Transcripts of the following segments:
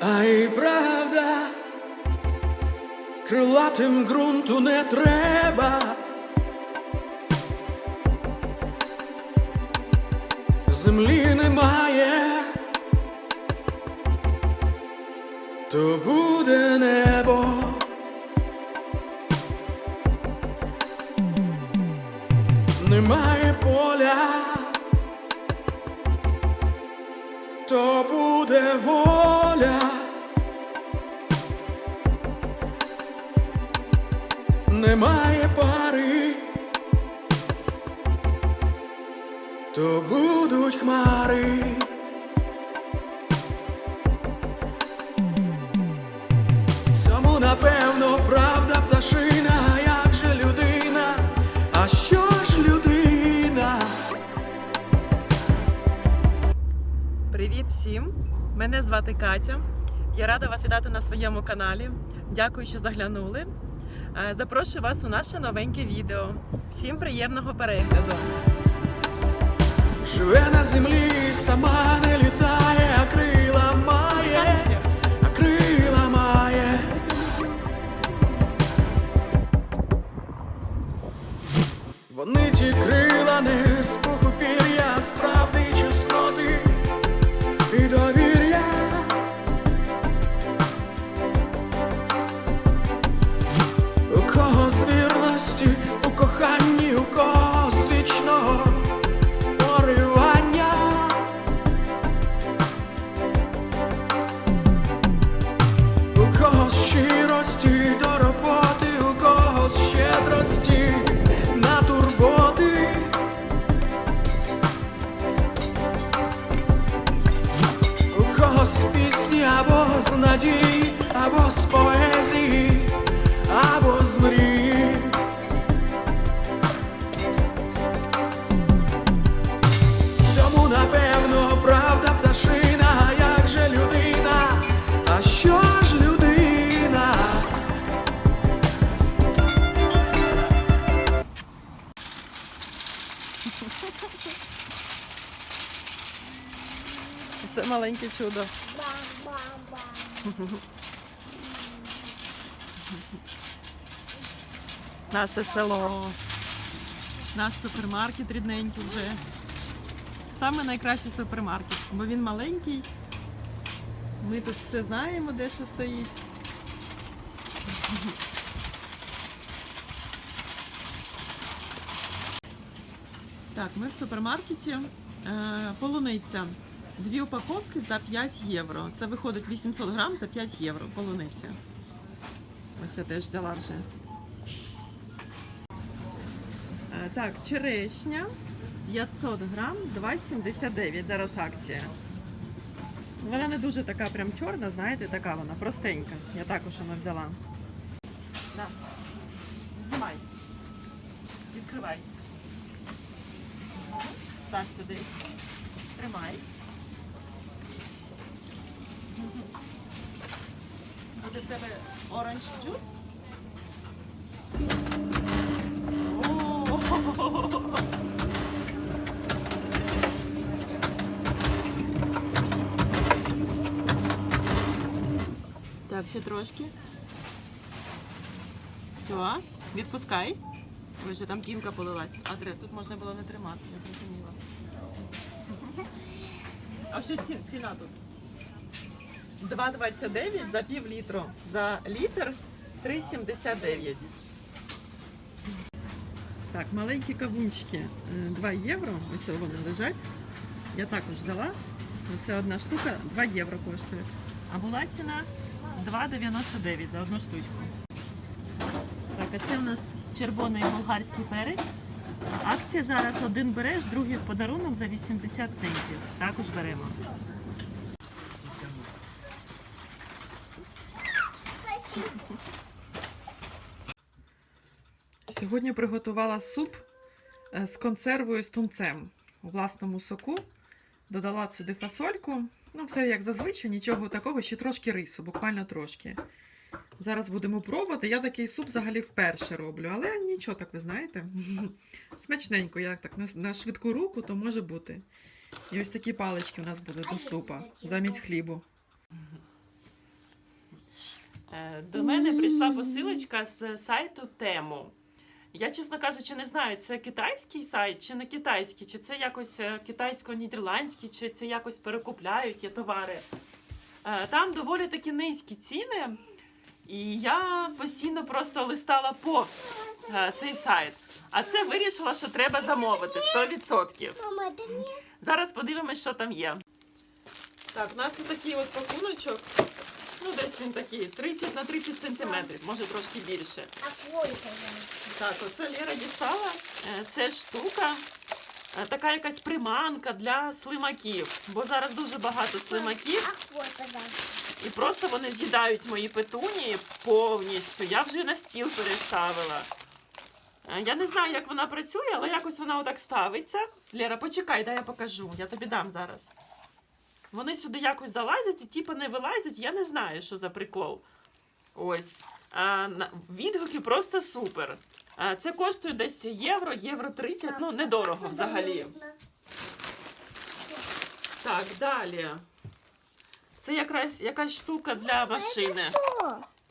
А й правда, крилатим ґрунту не треба. Землі немає, то буде небо. Немає поля, то буде воля. Немає пари, то будуть хмари. Цьому напевно правда пташина, як же людина, а що всім! Мене звати Катя. Я рада вас вітати на своєму каналі. Дякую, що заглянули. Е, Запрошую вас у наше новеньке відео. Всім приємного перегляду! Живе на землі, сама не літає, а крила має, а крила має. Вони ті крила не з пуху У кого з щирості до роботи, у кого з щедрості на турботи. У кого з пісні або з надії, або з поезії, Маленьке чудо. Наше село. Наш супермаркет рідненький вже. Саме найкращий супермаркет, бо він маленький. Ми тут все знаємо, де що стоїть. Так, ми в супермаркеті. Е, полуниця. Дві упаковки за 5 євро. Це виходить 800 грам за 5 євро. Полуниця. Ось я теж взяла вже. Е, Так, черешня 500 грам 2,79. Зараз акція. Вона не дуже така прям чорна, знаєте, така вона простенька. Я також вона взяла. На. Знімай. Відкривай. Став сюди. Тримай. Буде в тебе оранж джус? Так, ще трошки. Все, відпускай. Ой, ще там пінка полилась. А тут можна було не тримати, я зрозуміла. А що ціна тут? 2,29 за пів літру. За літр 3,79. Так, маленькі кавунчики е, 2 євро. Ось вони лежать. Я також взяла. Це одна штука 2 євро коштує. А була ціна 2,99 за одну штучку. Так, а це в нас червоний болгарський перець. Акція зараз один береш, другий в подарунок за 80 центів. Також беремо. Сьогодні приготувала суп е, з консервою з тунцем у власному соку. Додала сюди фасольку. Ну, все як зазвичай, нічого такого, ще трошки рису, буквально трошки. Зараз будемо пробувати. Я такий суп взагалі вперше роблю, але нічого так, ви знаєте. Смачненько, як так на, швидку руку, то може бути. І ось такі палички у нас будуть до супа замість хлібу. Е, До мене прийшла посилочка з сайту Тему. Я, чесно кажучи, не знаю, це китайський сайт чи не китайський, чи це якось е, китайсько-нідерландський, чи це якось перекупляють є товари. Е, Там доволі такі низькі ціни, і я постійно просто листала повз е, цей сайт. А це вирішила, що треба замовити 100%. Мама, Зараз подивимось, що там є. Так, у нас отакий от пакуночок. Ну, десь він такий 30 на 30 сантиметрів, може трошки більше. аквой, пожалуйста. Так, оце Лера дістала. Е, Це штука, е, така якась приманка для слимаків. Бо зараз дуже багато слимаків, і просто вони з'їдають мої петунії повністю. Я вже на стіл переставила. Е, Я не знаю, як вона працює, але якось вона отак ставиться. Лера, почекай, дай я покажу. Я тобі дам зараз. Вони сюди якось залазять і типу не вилазять, я не знаю, що за прикол. Ось. А, відгуки просто супер. А, це коштує десь євро, євро 30, ну недорого взагалі. Так, далі. Це якраз якась штука для машини.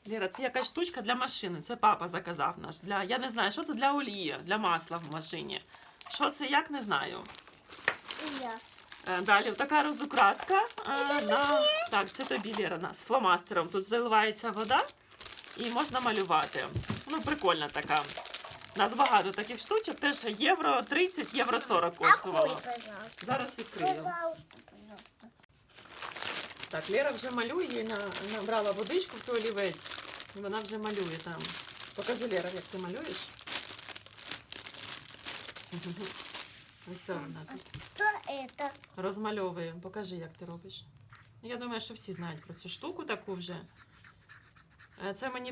Лера, це якась штучка для машини. Це папа заказав наш. Для, я не знаю, що це для олії, для масла в машині. Що це, як не знаю. Е, Далі така розукраска. е, На... Так, це тобі Лера, з фломастером. Тут заливається вода і можна малювати. Ну, прикольна така. У нас багато таких штучок, теж євро 30, євро 40 коштувало. Зараз відкрию. Так, Лера вже малює, їй набрала водичку в той олівець. І вона вже малює там. Покажи, Лера, як ти малюєш. Ось вона тут это? розмальовує. Покажи, як ти робиш. Я думаю, що всі знають про цю штуку таку вже. Е, Це мені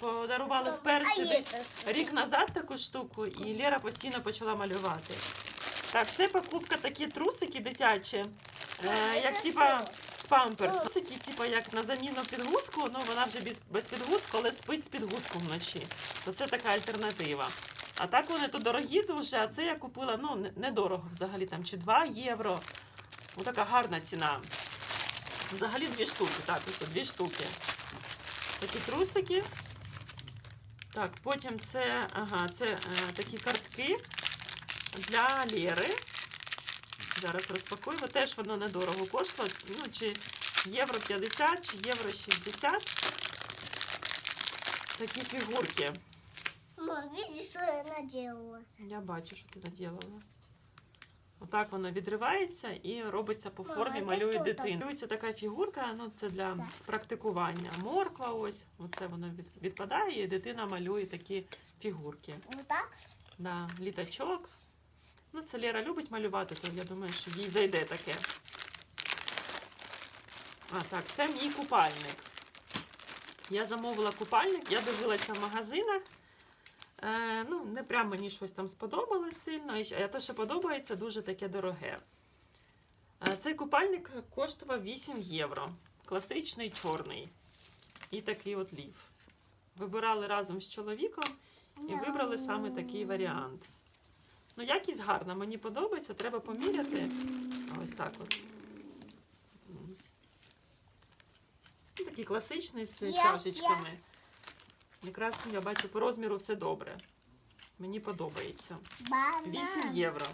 подарували вперше десь рік назад таку штуку, і Лера постійно почала малювати. Так, це покупка такі трусики дитячі, е, як типа з памперс. Трусики, типа як на заміну підгузку, ну вона вже без, без підгузку, але спить з підгузком вночі. То це така альтернатива. А так вони то дорогі дуже, а це я купила ну, недорого взагалі, там чи 2 євро. Ну, така гарна ціна. Взагалі дві штуки, так, ось дві штуки. Такі трусики. Так, потім це, ага, це е, такі картки для Лєри. Зараз розпакуємо. Теж воно недорого коштує. Ну, чи євро 50, чи євро 60. Такі фігурки. Мама, видишь, что я наделала? Я бачу, що ти наділила. Отак воно відривається і робиться по Мама, формі, це малює що дитину. Малюється така фігурка, ну це для Так. практикування. Морква ось, оце воно від- відпадає, і дитина малює такі фігурки. Вот так? Да, літачок. Ну, це Лера любить малювати, то я думаю, що їй зайде таке. А, так, це мій купальник. Я замовила купальник, я дивилася в магазинах. Е, ну, не прям мені щось там сподобалось сильно. А те, що подобається, дуже таке дороге. Е, цей купальник коштував 8 євро. Класичний чорний. І такий от лів. Вибирали разом з чоловіком. І вибрали саме такий варіант. Ну, якість гарна, мені подобається, треба поміряти. Ось так от. Ну, Такий класичний з чашечками. Якраз я бачу по розміру все добре. Мені подобається. 8 євро.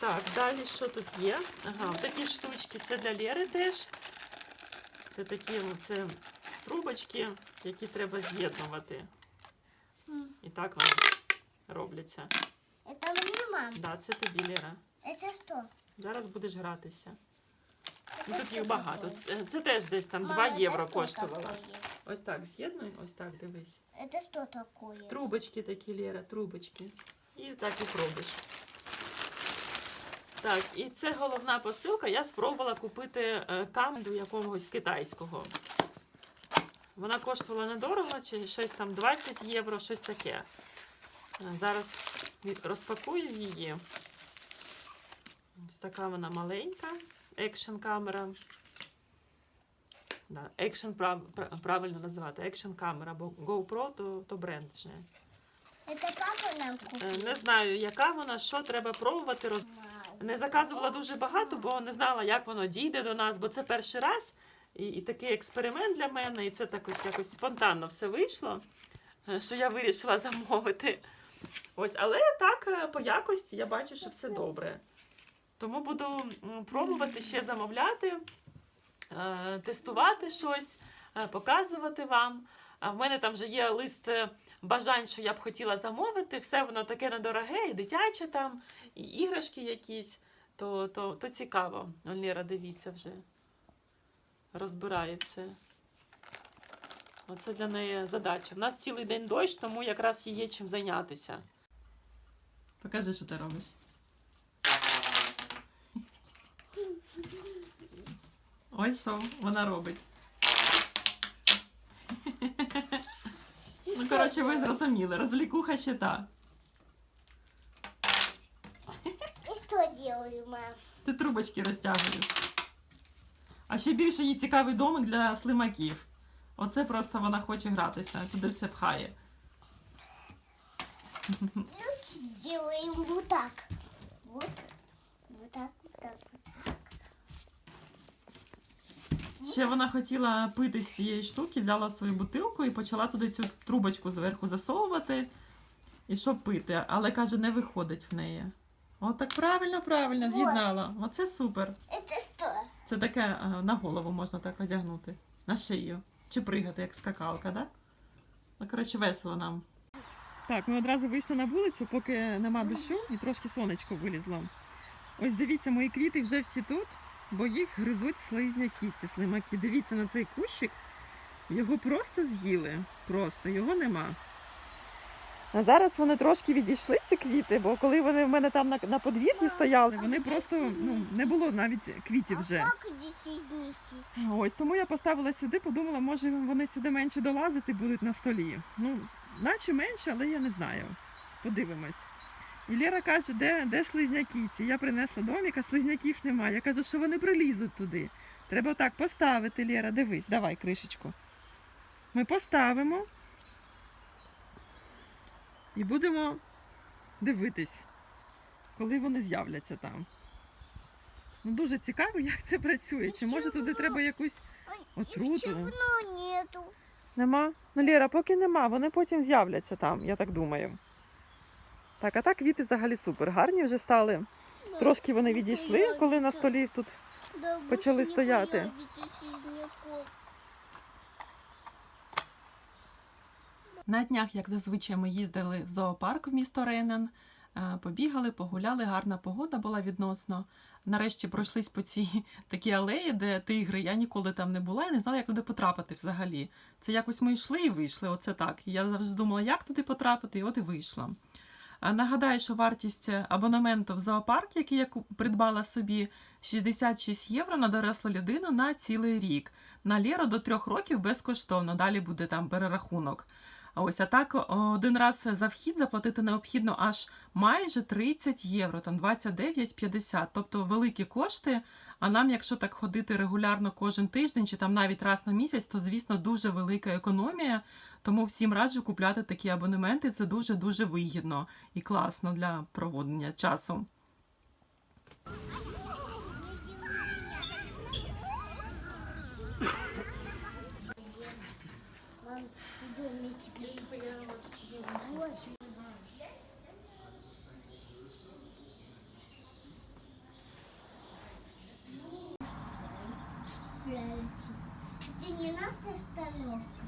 Так, далі що тут є? Ага, такі штучки. Це для Лєри теж. Це такі ну, це трубочки, які треба з'єднувати. М. І так вони робляться. Это мне, мам. Да, це тобі, Лера. Это что? Зараз будеш гратися. І Это тут что їх багато. такое? Це, це теж десь там 2 Мама, это євро что коштувало. Ось так з'єднуй, ось так дивись. Это что такое? Трубочки такі, Лера, трубочки. І так їх робиш. Так, і це головна посилка. Я спробувала купити е, каменду якогось китайського. Вона коштувала недорого, чи щось там 20 євро, щось таке. Е, Зараз розпакую її. Ось така вона маленька. Екшн камера. Да, екшн прав, правильно називати. Екшн камера, бо GoPro то, то бренд вже. Папа нам Е. Не знаю, яка вона, що треба пробувати. Роз... Не заказувала дуже багато, бо не знала, як воно дійде до нас, бо це перший раз. і, і такий експеримент для мене, і це так ось якось спонтанно все вийшло, е, що я вирішила замовити. Ось, але так, е, по якості я бачу, що все добре. Тому буду пробувати ще замовляти, тестувати щось, е, показувати вам. В мене там вже є лист е, бажань, що я б хотіла замовити. Все воно таке недороге, і дитяче там, і іграшки якісь. То, то, то цікаво. Он дивіться вже. Розбирає все. Оце для неї задача. У нас цілий день дощ, тому якраз є чим зайнятися. Покажи, що ти робиш. Ось що вона робить. Ну, коротше, ви зрозуміли, розвлікуха ще та. И что делаю, мам? Ти трубочки розтягуєш. А ще більше їй цікавий домик для слимаків. Оце просто вона хоче гратися, туди все пхає. Ну, сделаем вот так. Вот. Вот так, вот так, вот так. Ще вона хотіла пити з цієї штуки, взяла свою бутилку і почала туди цю трубочку зверху засовувати. І щоб пити, але каже, не виходить в неї. От так правильно, правильно, з'єднала. Оце супер. Це таке е, на голову можна так одягнути. На шию. Чи пригати, як скакалка, да? Ну, коротше, весело нам. Так, ми одразу вийшли на вулицю, поки нема дощу і трошки сонечко вилізло. Ось дивіться, мої квіти вже всі тут, бо їх гризуть слизняки, ці слимаки. Дивіться на цей кущик. Його просто з'їли. Просто його нема. А зараз вони трошки відійшли, ці квіти, бо коли вони в мене там на, на подвір'ї стояли, вони просто ну, не було навіть квітів вже. Ось тому я поставила сюди, подумала, може вони сюди менше долазити будуть на столі. Ну, наче менше, але я не знаю. Подивимось. І Лера каже, де, де слизняки ці? Я принесла домик, а слизняків немає. Я кажу, що вони прилізуть туди. Треба так поставити, Лера, дивись, давай кришечку. Ми поставимо і будемо дивитись, коли вони з'являться там. Ну, дуже цікаво, як це працює. Чи може туди треба якусь Отруту. Нема? Ну, Лєра, поки нема, вони потім з'являться там, я так думаю. Так, а так квіти взагалі супер. Гарні вже стали. Трошки вони відійшли, коли на столі тут. Почали стояти. На днях, як зазвичай, ми їздили в зоопарк в місто Рейнен, е, побігали, погуляли, гарна погода була відносно. Нарешті пройшлись по цій такій алеї, де тигри. Я ніколи там не була і не знала, як туди потрапити взагалі. Це якось ми йшли і вийшли. Оце так. І Я завжди думала, як туди потрапити, і от і вийшла. Нагадаю, що вартість абонементу в зоопарк, який я придбала собі, 66 євро на дорослу людину на цілий рік. На Лєру до трьох років безкоштовно. Далі буде там перерахунок. А ось а так один раз за вхід заплатити необхідно аж майже 30 євро, там 29,50. Тобто великі кошти. А нам, якщо так ходити регулярно кожен тиждень чи там навіть раз на місяць, то звісно дуже велика економія. Тому всім раджу купляти такі абонементи. Це дуже дуже вигідно і класно для проводення часу. Мам, идем вместе пляшем. Вот. Это не наша остановка.